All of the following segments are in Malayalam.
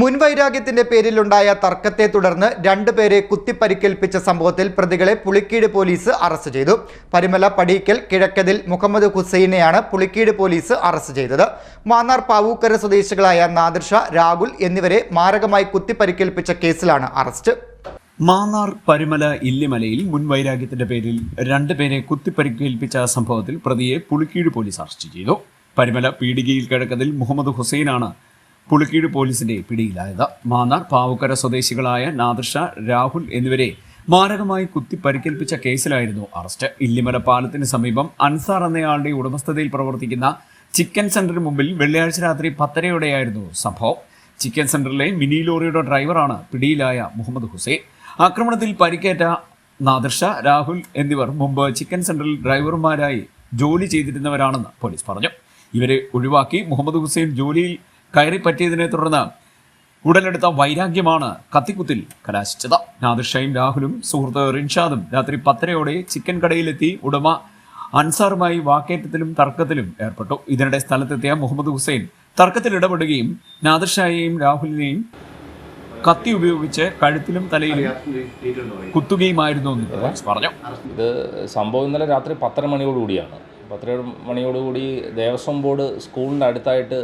മുൻവൈരാഗ്യത്തിന്റെ പേരിലുണ്ടായ തർക്കത്തെ തുടർന്ന് രണ്ടുപേരെ കുത്തിപ്പരിക്കേൽപ്പിച്ച സംഭവത്തിൽ പ്രതികളെ പുളിക്കീട് പോലീസ് അറസ്റ്റ് ചെയ്തു. പരിമല പടീക്കൽ കിഴക്കതിൽ മുഹമ്മദ് ഹുസൈനെയാണ് പുളിക്കീട് പോലീസ് അറസ്റ്റ് ചെയ്തത്. മാന്നാർ പാവൂക്കര സ്വദേശികളായ നാദിർഷ രാഹുൽ എന്നിവരെ മാരകമായി കുത്തിപ്പരിക്കേൽപ്പിച്ച കേസിലാണ് അറസ്റ്റ്. മാന്നാർ പരിമല ഇല്ലിമലയിൽ മുൻ വൈരാഗ്യത്തിന്റെ പേരിൽ രണ്ടുപേരെ കുത്തിപ്പരിക്കേൽപ്പിച്ച സംഭവത്തിൽ പ്രതിയെ പുളിക്കീട് പോലീസ് അറസ്റ്റ് ചെയ്തു. പരിമല പീടികയിൽ കിഴക്കതിൽ മുഹമ്മദ് ഹുസൈനാണ് പുളിക്കീട് പോലീസിന്റെ പിടിയിലായത് മാന്നാർ പാവുക്കര സ്വദേശികളായ നാദർഷ രാഹുൽ എന്നിവരെ മാരകമായി കുത്തി പരിക്കേൽപ്പിച്ച കേസിലായിരുന്നു അറസ്റ്റ്. ഇല്ലിമല പാലത്തിന് സമീപം അൻസാർ എന്നയാളുടെ ഉടമസ്ഥതയിൽ പ്രവർത്തിക്കുന്ന ചിക്കൻ സെന്ററിന് മുമ്പിൽ വെള്ളിയാഴ്ച രാത്രി പത്തരയോടെയായിരുന്നു സംഭവം. ചിക്കൻ സെന്ററിലെ മിനി ലോറിയുടെ ഡ്രൈവറാണ് പിടിയിലായ മുഹമ്മദ് ഹുസൈൻ. ആക്രമണത്തിൽ പരിക്കേറ്റ നാദർഷ രാഹുൽ എന്നിവർ മുമ്പ് ചിക്കൻ സെന്ററിൽ ഡ്രൈവർമാരായി ജോലി ചെയ്തിരുന്നവരാണെന്ന് പോലീസ് പറഞ്ഞു. ഇവരെ ഒഴിവാക്കി മുഹമ്മദ് ഹുസൈൻ ജോലിയിൽ കയറി പറ്റിയതിനെ തുടർന്ന് ഉടലെടുത്ത വൈരാഗ്യമാണ് കത്തിക്കുത്തിൽ കലാശിച്ചത്. നാദിർഷയും രാഹുലും സുഹൃത്ത് റിൻഷാദും രാത്രി പത്തരയോടെ ചിക്കൻ കടയിലെത്തി ഉടമ അൻസാറുമായി വാക്കേറ്റത്തിലും തർക്കത്തിലും ഏർപ്പെട്ടു. ഇതിനിടെ സ്ഥലത്തെത്തിയ മുഹമ്മദ് ഹുസൈൻ തർക്കത്തിൽ ഇടപെടുകയും നാദിർഷായെയും രാഹുലിനെയും കത്തി ഉപയോഗിച്ച് കഴുത്തിലും തലയിലും കുത്തുകയുമായിരുന്നു പറഞ്ഞു. ഇത് സംഭവം ഇന്നലെ രാത്രി പത്തര മണിയോടുകൂടിയാണ്. പത്തര മണിയോടുകൂടി ദേവസ്വം ബോർഡ് സ്കൂളിന്റെ അടുത്തായിട്ട്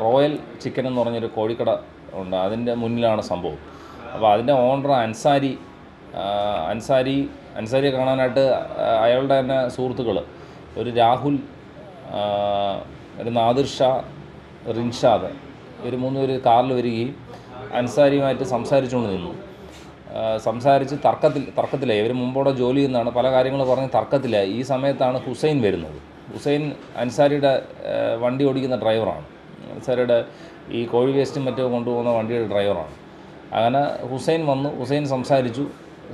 റോയൽ ചിക്കൻ എന്ന് പറഞ്ഞൊരു കോഴിക്കട ഉണ്ട്. അതിന്റെ മുന്നിലാണ് സംഭവം. അപ്പോൾ അതിന്റെ ഓണർ അൻസാരി അൻസാരി അൻസാരിയെ കാണാനായിട്ട് അയാളുടെ തന്നെ സുഹൃത്തുക്കൾ ഒരു രാഹുൽ ഒരു നാദിർ ഷാ റിൻഷാദ് ഇവർ മൂന്ന് പേര് കാറിൽ വരികയും അൻസാരിയുമായിട്ട് സംസാരിച്ചുകൊണ്ട് നിന്നു. സംസാരിച്ച് തർക്കത്തിൽ തർക്കത്തിലായി. ഇവർ മുമ്പോടെ ജോലി ചെയ്യുന്നതാണ്. പല കാര്യങ്ങൾ പറഞ്ഞ് തർക്കത്തിലായി. ഈ സമയത്താണ് ഹുസൈൻ വരുന്നത്. ഹുസൈൻ അൻസാരിയുടെ വണ്ടി ഓടിക്കുന്ന ഡ്രൈവറാണ്. അൻസാരിയുടെ ഈ കോഴി വേസ്റ്റും മറ്റും കൊണ്ടുപോകുന്ന വണ്ടിയുടെ ഡ്രൈവറാണ്. അങ്ങനെ ഹുസൈൻ വന്നു. ഹുസൈൻ സംസാരിച്ചു.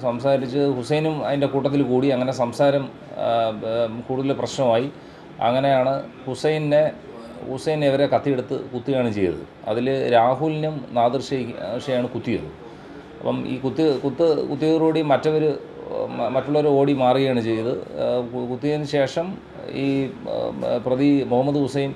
സംസാരിച്ച് ഹുസൈനും അതിന്റെ കൂട്ടത്തിൽ കൂടി അങ്ങനെ സംസാരം കൂടുതൽ പ്രശ്നമായി. അങ്ങനെയാണ് ഹുസൈനെ ഹുസൈൻ ഇവരെ കത്തിയെടുത്ത് കുത്തുകയാണ് ചെയ്തത്. അതിൽ രാഹുലിനും നാദിർ ഷെയ്ഖ് കുത്തിയത്. അപ്പം ഈ കുത്തി കുത്ത് കുത്തിയതോടുകൂടി മറ്റവർ മറ്റുള്ളവർ ഓടി മാറുകയാണ് ചെയ്തത്. കുത്തിയതിന് ശേഷം ഈ പ്രതി മുഹമ്മദ് ഹുസൈൻ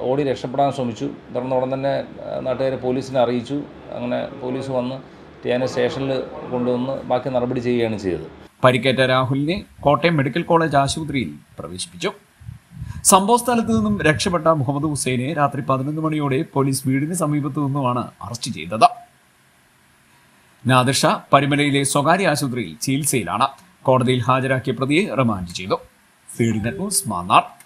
ഓടി രക്ഷപ്പെടാൻ ശ്രമിച്ചു. തുടർന്ന് ഉടൻ തന്നെ നാട്ടുകാരെ പോലീസിനെ അറിയിച്ചു. അങ്ങനെ പോലീസ് വന്ന് ടിയാനെ സ്റ്റേഷനിൽ കൊണ്ടുവന്ന് ബാക്കി നടപടി ചെയ്യുകയാണ് ചെയ്തത്. പരിക്കേറ്റ രാഹുലിനെ കോട്ടയം മെഡിക്കൽ കോളേജ് ആശുപത്രിയിൽ പ്രവേശിപ്പിച്ചു. സംഭവ നിന്നും രക്ഷപ്പെട്ട മുഹമ്മദ് ഹുസൈനെ രാത്രി പതിനൊന്ന് മണിയോടെ പോലീസ് വീടിന് സമീപത്തു നിന്നുമാണ് അറസ്റ്റ് ചെയ്തത്. നാദിർഷ പരിമലയിലെ സ്വകാര്യ ആശുപത്രിയിൽ ചികിത്സയിലാണ്. കോടതിയിൽ ഹാജരാക്കിയ പ്രതിയെ റിമാൻഡ് ചെയ്തു. C net news Mannar.